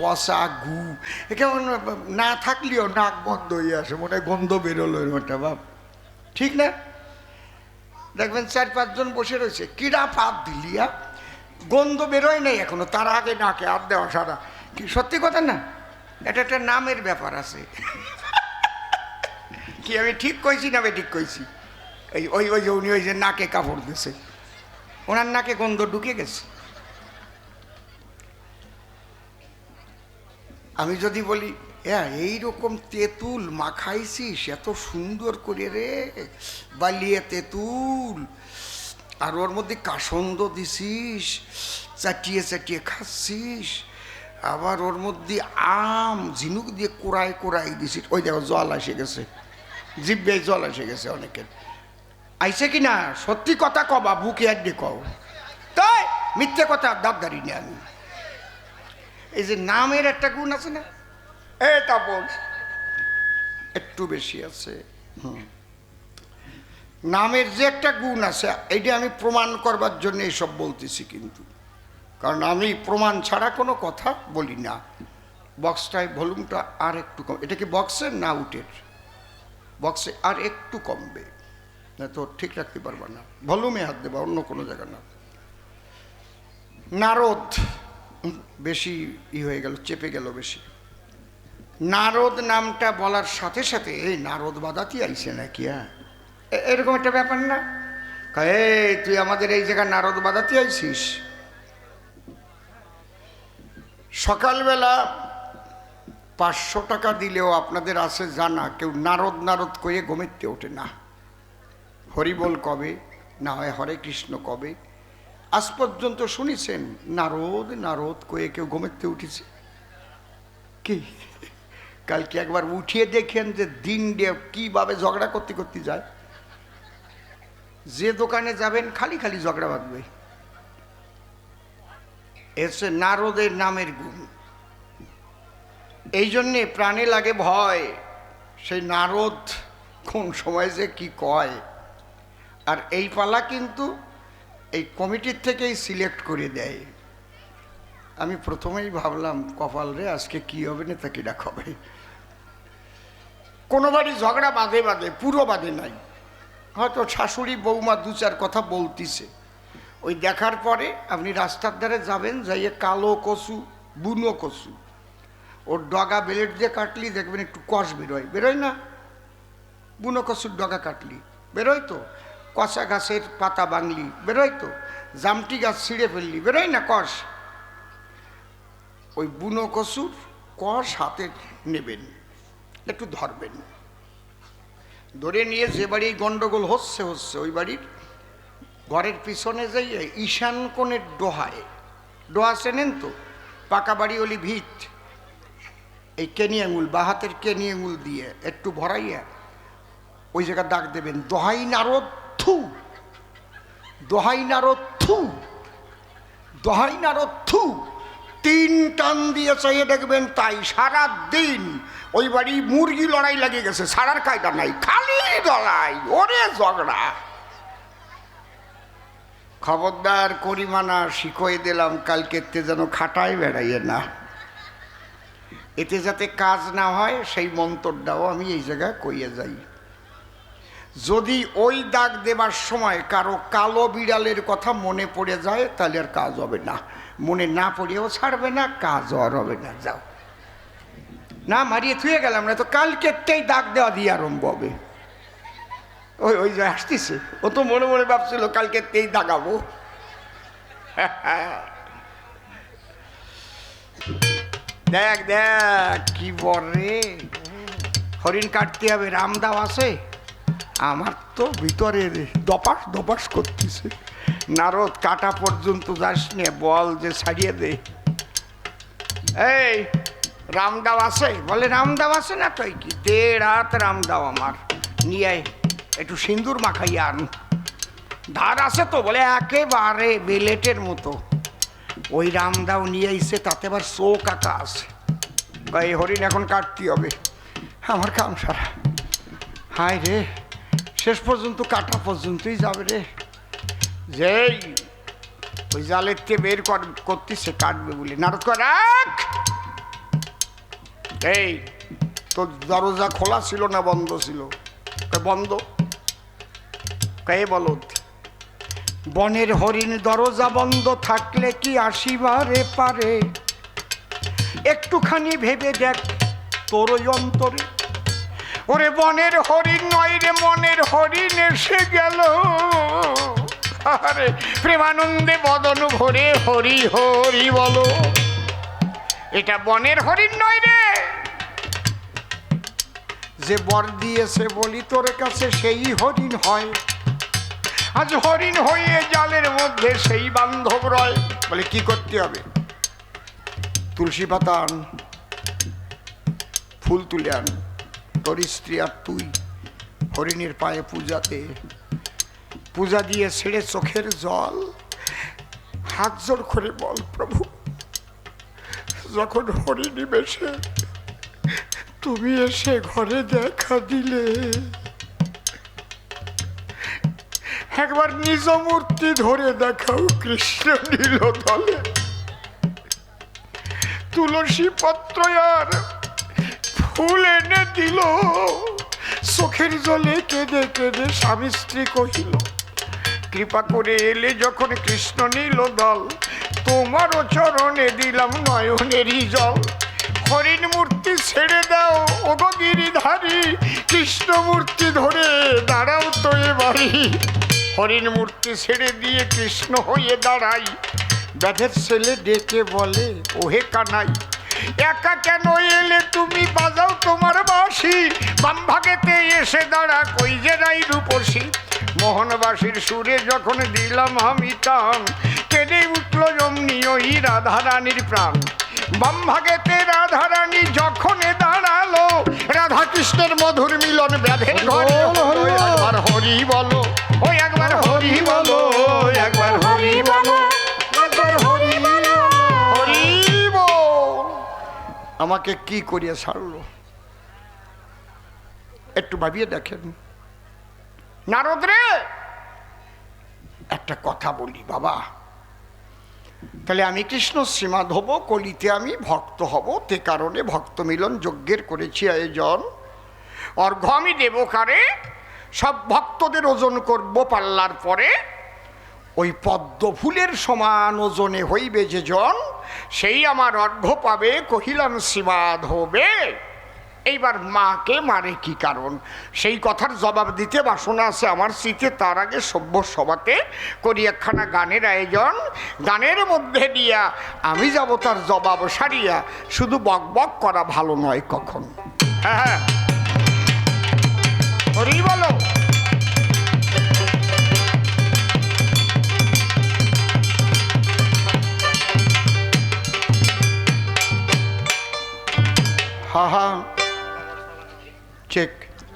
পচা গু। কেমন, না থাকলেও নাক বন্ধ হয়ে আসে, মনে গন্ধ বেরোলো ওটা বাপ। ঠিক না? দেখবেন চার পাঁচজন বসে রয়েছে, কিরা পাত দিলিয়া গন্ধ বেরোয় নাই এখনও, তার আগে নাকে আর দেওয়া সারা। কি, সত্যি কথা না? এটা একটা নামের ব্যাপার আছে। কি, আমি ঠিক কইছি না ঠিক কইছি? এই, ওই ওই যে উনি ওই যে নাকে কাপড় দিছে। ওনার নাকে গন্ধ ঢুকে গেছে। আমি যদি বলি হ্যাঁ এইরকম তেঁতুল মাখাইছিস, এত সুন্দর করে রে, বালিয়ে তেঁতুল। আর ওর মধ্যে কাসন্দ দিছিস, চাটিয়ে চাটিয়ে খাচ্ছিস। আবার ওর মধ্যে আম, ঝিনুক দিয়ে কোড়াই কোড়াই দিছিস। ওই দেখো, জল এসে গেছে। জিব্বে জল এসে গেছে অনেকের। আইসে কি না? সত্যি কথা কবা, বুকে একদিকে কও। তাই, মিথ্যে কথা দাঁত দাঁড়িয়ে আমি। এই যে নামের একটা গুণ আছে না? এ তাপস, একটু বেশি আছে। নামের যে একটা গুণ আছে, এইটা আমি প্রমাণ করবার জন্য এইসব বলতেছি কিন্তু। কারণ আমি প্রমাণ ছাড়া কোনো কথা বলি না। বক্সটায় ভলিউমটা আর একটু কম এটা কি বক্সের না উটের? বক্সে আর একটু কমবে। না তো ঠিক রাখতে পারবা না। ভলিউমে হাত দেবা, অন্য কোনো জায়গা না। নারদ বেশি ই হয়ে গেল চেপে গেল বেশি। নারদ নামটা বলার সাথে সাথে এই নারদ বাদাতি আইছে নাকি হ্যাঁ? এরকম একটা ব্যাপার না? কয়, এই তুই আমাদের এই জায়গায় নারদ বাদাতি আইছিস? সকালবেলা পাঁচশো টাকা দিলেও আপনাদের আছে জানা কেউ নারদ নারদ করে ঘুমেতে ওঠে না। হরিবোল কবে? না হয় হরে কৃষ্ণ কবে? আজ পর্যন্ত শুনেছেন, নারদ নারদ কয়ে কেউ ঘুমেতে উঠেছে। কি? কালকে একবার উঠিয়ে দেখেন যে দিন দিয়ে কীভাবে ঝগড়া করতে করতে যায়। যে দোকানে যাবেন, খালি খালি ঝগড়া বাঁধবে। এসে নারদের নামের গুণ। এই জন্যে প্রাণে লাগে ভয়, সেই নারদ কোন সময় যে কি কয়। আর এই পালা কিন্তু এই কমিটির থেকেই সিলেক্ট করে দেয়। আমি প্রথমেই ভাবলাম, কপাল রে, আজকে কি হবে না তা ডাক হবে? কোনো বাড়ি ঝগড়া বাঁধে বাঁধে, পুরো বাঁধে নাই। হয়তো শাশুড়ি বৌমা দু চার কথা বলতিছে। ওই দেখার পরে আপনি রাস্তার ধারে যাবেন, যাইয়ে কালো কচু, বুনো কচু। ওর ডগা বেলেট দিয়ে কাটলি, দেখবেন একটু কষ বেরোয়। বেরোয় না? বুনো কচুর ডগা কাটলি। বেরোয় তো? কষা গাছের পাতা বাংলি বেরোয় তো? জামটি গাছ ছিঁড়ে ফেললি, বেরোয় না কষ? ওই বুনো কচুর কষ হাতে নেবেন, একটু ধরবেন। ধরে নিয়ে যে বাড়ি গন্ডগোল হচ্ছে হচ্ছে, ওই বাড়ির ঘরের পিছনে যাইয়ে ঈশান কোণের ডোহায়। ডোহা চেনেন তো? পাকা বাড়ি ওলি ভিত। এই কেনি আঙুল, বা হাতের কেনি আঙুল দিয়ে একটু ভরাইয়া ওই জায়গা ডাক দেবেন। দোহাই নারদ থু। দোহাই নারদ থু। দোহাই নারদ থু। তিন টান দিয়ে চাইয়ে দেখবেন তাই। সারা দিন ওই বাড়ি মুরগি লড়াই লাগে গেছে, সারার কায়দা নাই, খালি লড়াই, ওরে ঝগড়া। খবরদার করিমানা শিখয়ে দিলাম কালকেতে যেন খাটায় বেড়াইয়ে না। এতে যাতে কাজ না হয়, সেই মন্তরটাও আমি এই জায়গায় কইয়ে যাই। যদি ওই দাগ দেবার সময় কারও কালো বিড়ালের কথা মনে পড়ে যায়, তাহলে আর কাজ হবে না। মনে না পড়েও ছাড়বে না, কাজও আর হবে না। যাও। না, মারিয়ে থুয়ে গেলাম, না তো কালকেরটাই দাগ দেওয়া দিয়ে আরম্ভ হবে। ওই ওই যে আসতেছে। ও তো মনে মনে ভাবছিল কালকেরটাই দাগাবো দেখ দেখ, কি বরে হরিণ কাটতে হবে, রামদাও আছে? আমার। তো ভিতরে দপাস দপাস করতেছে। নারদ কাটা পর্যন্ত যাস নে, বল যে ছাড়িয়ে দে। এই, রামদাও আছে? বলে, রামদাও আছে না তুই কি? দেড় হাত রামদাও আমার। নিয়ে একটু সিন্দুর মাখাই আন। ধার আছে তো, বলে, একেবারে বেলেটের মতো। ওই রামদাও নিয়ে আইসে তাতে আবার চোখ আঁকা আছে। এই হরিণ এখন কাটতে হবে। আমার কাম সারা। হায় রে। শেষ পর্যন্ত, কাটা পর্যন্তই যাবে রে। যেই ওই জালের থেকে বের কর করতেছে কাটবে বলে। রাখ! এই, তোর দরজা খোলা ছিল না, বন্ধ ছিল? বন্ধ? কে বলত বনের হরিণ দরজা বন্ধ থাকলে কি আসিবারে পারে? একটুখানি ভেবে দেখ, তোর অন্তরে ওরে বনের হরিণ নয় রে মনের হরিণ এসে গেল। আরে প্রেমানন্দে বদন ভরে হরি হরি বলো। এটা বনের হরিণ নয় রে। যে বর দিয়েছে বলি তোর কাছে সেই হরিণ হয়। আজ হরিণ হয়ে জালের মধ্যে সেই বান্ধব রয়। বলে কি করতে হবে? তুলসী পাতা আন ফুল তুলে আন। তোর স্ত্রী আর তুই হরিণের পায়ে পূজাতে, পূজা দিয়ে ছেড়ে চোখের জল, হাত জোর করে বল প্রভু। যখন হরিণী বেশে, তুমি এসে ঘরে দেখা দিলে। একবার নিজ মূর্তি ধরে দেখাও কৃষ্ণ নীল দলে তুলসী পত্র আর ফুল এনে দিল। চোখের জলে কেঁদে কেঁদে স্বামী স্ত্রী কহিল, কৃপা করে এলে যখন কৃষ্ণ নীল দল, তোমারও চরণে দিলাম নয়নেরই জল। হরিণ মূর্তি ছেড়ে দাও, ওগো গিরিধারী, কৃষ্ণ মূর্তি ধরে দাঁড়াও তো এবারই। হরিণ মূর্তি ছেড়ে দিয়ে কৃষ্ণ হয়ে দাঁড়াই। ব্যাধের ছেলে ডেকে বলে, ওহে কানাই একা কেন এলে তুমি বাজাও তোমার বাঁশি? বাম ভাগেতে এসে দাঁড়া কই যে নাই রূপসী? মোহনবাসীর সুরে যখন দিলাম আমি টান কেঁদে উঠল যমনি ওই রাধারানীর প্রাণ। বাম ভাগেতে রাধারানী যখন দাঁড়াল রাধা কৃষ্ণের মধুর মিলন ব্যাধের ঘরে হরি বলো। আমাকে কি করিয়া ছাড়লো? একটু ভাবিয়ে দেখেন। নারদ রে! একটা কথা বলি বাবা। তাহলে আমি কৃষ্ণ শ্রীমাধ হব কলিতে আমি ভক্ত হব, তে কারণে ভক্ত মিলন যজ্ঞের করেছি আয়োজন। অর্ঘ আমি দেব কারে, সব ভক্তদের ওজন করব পাল্লার পরে। ওই পদ্ম ফুলের সমান ওজনে হইবে যে জন, সেই আমার অর্ঘ্য পাবে কহিলাম শ্রীমাধ হবে। এইবার মাকে মারে কি কারণ? সেই কথার জবাব দিতে বাসনা আছে আমার স্মৃতি, তার আগে সভ্য সভাতে করি একখানা গানের আয়োজন। গানের মধ্যে দিয়া আমি যাব তার জবাব সারিয়া, শুধু বক বক করা ভালো নয় কখন। হ্যাঁ।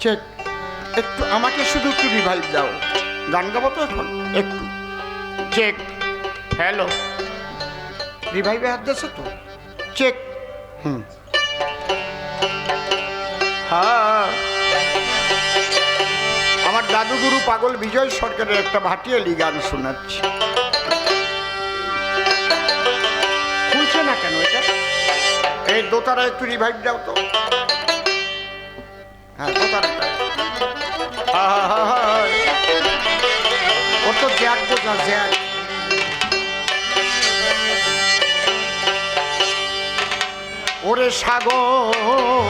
চেক। একটু আমাকে শুধু একটু রিভাইভ দাও। গান গাবো তো এখন? একটু। চেক। হ্যালো। রিভাইভে হাত দিয়েছে তো? চেক। হুম। হ্যাঁ। আমার দাদুগুরু পাগল বিজয় সরকারের একটা ভাটিয়ালি গান শোনাচ্ছি। খুলছে না কেন এটা? এই দোতারা একটু রিভাইভ দাও তো। হ্যাঁ দোতারাটা আহা, ও তো জ্যাক ওরে সাগর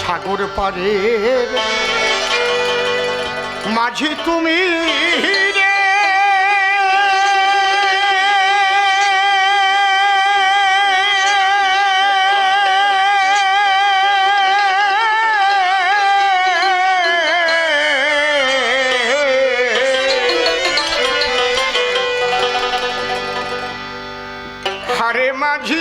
সাগর পারের মাঝি তুমি রে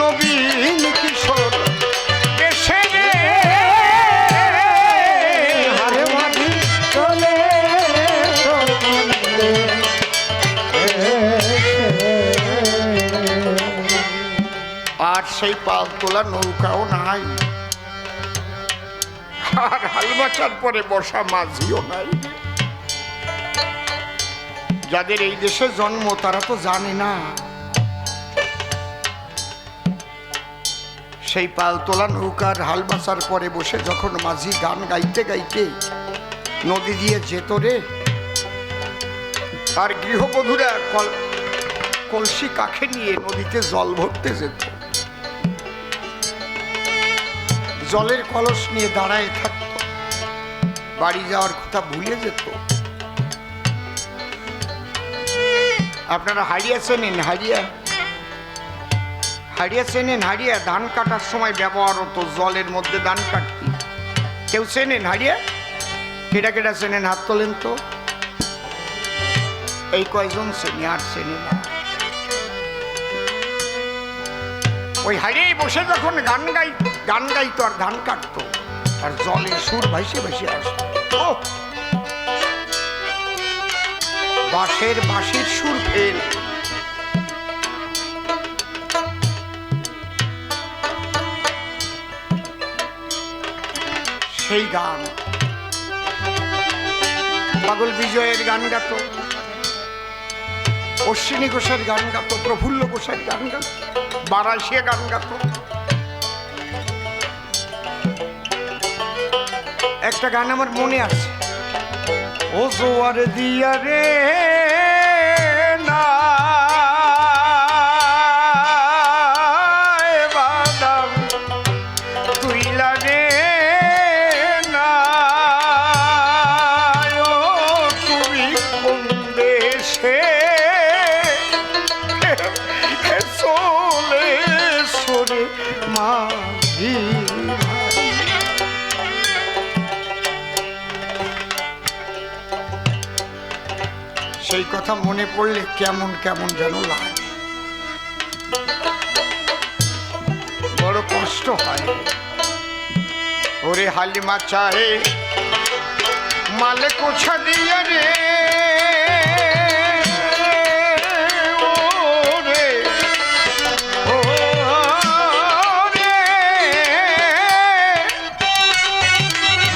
নবীন কিশোর আর সেই পাল তোলা নৌকাও নাই। আর হালমাচার পরে বসা মাঝিও নাই। যাদের এই দেশে জন্ম, তারা তো জানে না। সেই পাল তোলা নৌকার হাল বাঁচার পরে বসে যখন মাঝি গান গাইতে গাইতে নদী দিয়ে যেত রে আর গৃহবধূরা কল, কলসি কাখে নিয়ে নদীতে জল ভরতে যেত। জলের কলস নিয়ে দাঁড়ায় থাকত। বাড়ি যাওয়ার কথা ভুলে যেত। আপনারা হারিয়া চেনেন হারিয়া হারিয়া চেনেন হারিয়া ধান কাটার সময় ব্যবহার হতো জলের মধ্যে ধান কাটতি। কেউ চেনেন হারিয়া কেটা কেটা চেনেন? হাত তোলেন তো। এই কয়জন চেনে আর চেনে না। ওই হারিয়েই বসে যখন গান গাই, গান গাইতো আর ধান কাটতো। আর জলের সুর ভাইসে ভাইসে আসতো। বাঁশের বাঁশির সুর ফেল সেই গান। পাগল বিজয়ের গান গাতো। অশ্বিনী ঘোষের গান গাতো, প্রফুল্ল ঘোষের গান গাতো বারাসিয়া গান গাতো। একটা গান আমার মনে আছে। ও জোয়ার দিয়া রে কথা মনে পড়লে কেমন কেমন যেন লাগে। বড় কষ্ট হয়। ওরে হালিমা চাহে মালে কোছা দিয়ে রে।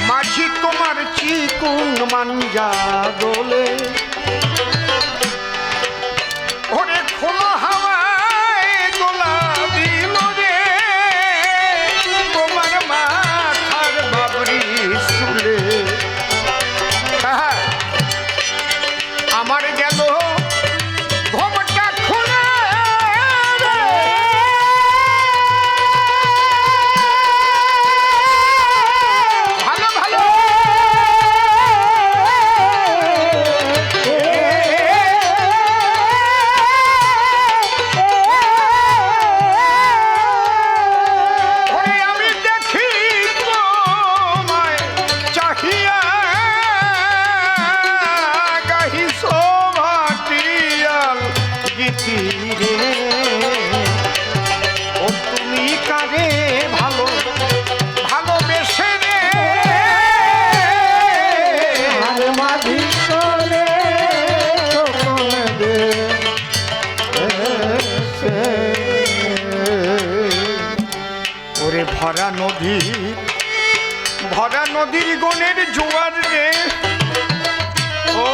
মাঝি তোমার চিকুন মাঞ্জা দোলে। গীতি রে। ও তুমি কারে ভালো ভালোবেসে রে। ওরে ভরা নদী ভরা নদীর গনের জোয়ার রে। ও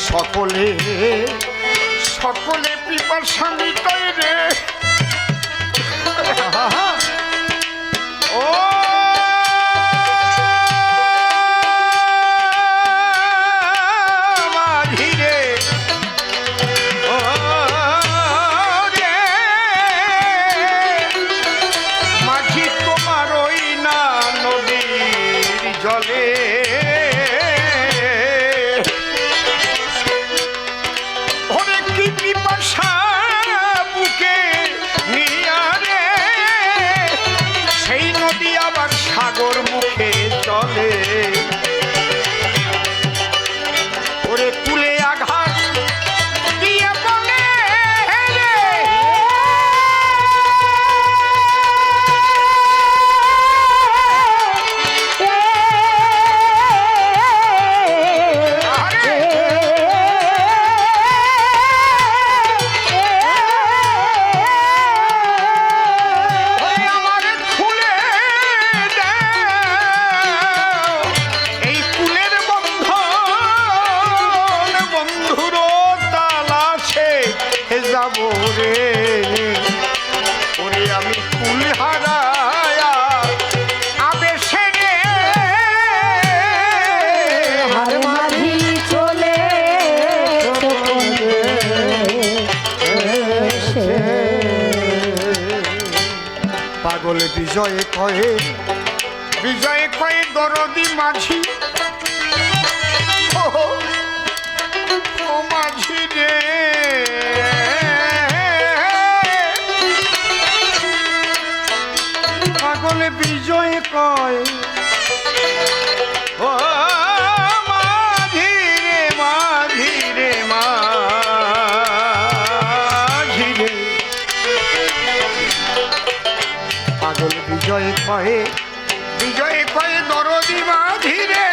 সকলে সকলে পিপার মিটাই তৈরি ও বলে বিজয়ে কয়ে বিজয়ে কয়ে দরদি মাঝি। ও মাঝি রে। পাগলে বিজয়ে কয় পায়ে বিজয় পায়ে দরদি ধীরে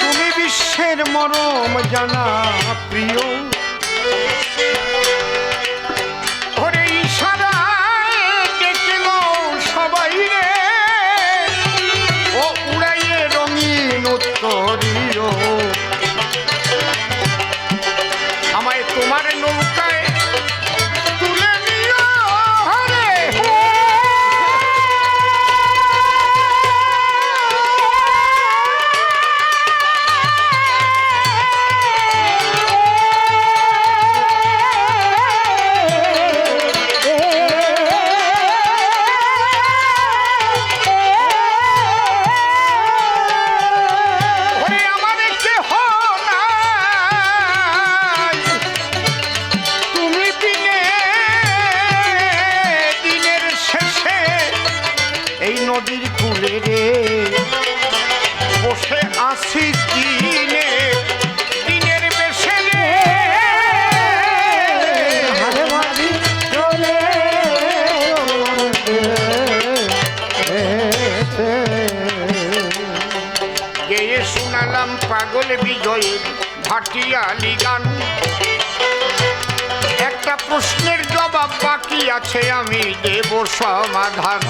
তুমি বিশ্বের মরম জানা প্রিয়। শুনালাম পাগল বিজয়ী ভাটিয়ালি গান। একটা প্রশ্নের জবাব বাকি আছে আমি দেব সমাধান।